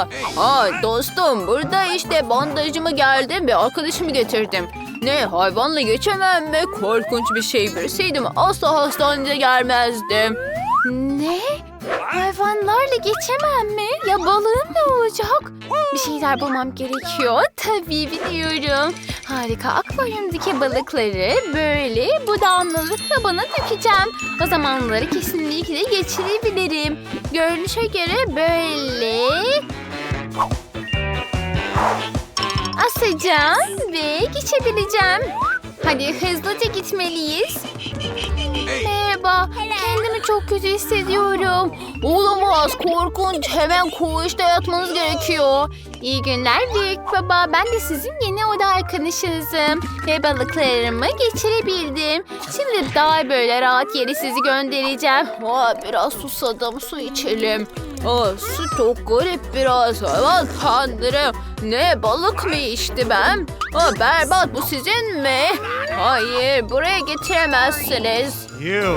Aa, aa, dostum burada işte bandajımı geldim ve arkadaşımı getirdim. Ne hayvanla geçemem mi? Korkunç bir şey bilseydim asla hastanede gelmezdim. Ne? Hayvanlarla geçemem mi? Ya balığım ne olacak? Bir şeyler bulmam gerekiyor. Tabii biliyorum. Harika akvaryumdaki balıkları böyle bu damlalı kabana dökeceğim. O zamanları kesinlikle geçirebilirim. Görünüşe göre böyle asacağım ve geçebileceğim. Hadi hızlıca gitmeliyiz. Merhaba. Çok kötü hissediyorum. Olamaz korkunç hemen koğuşta yatmanız gerekiyor. İyi günler büyük baba. Ben de sizin yeni oda arkadaşınızım. Ve balıklarımı geçirebildim. Şimdi daha böyle rahat yere sizi göndereceğim. Aa, biraz susadım su içelim. Aa, su çok garip biraz. Aman tanrım. Ne balık mı içti ben? Aa, berbat bu sizin mi? Hayır buraya getiremezsiniz. You.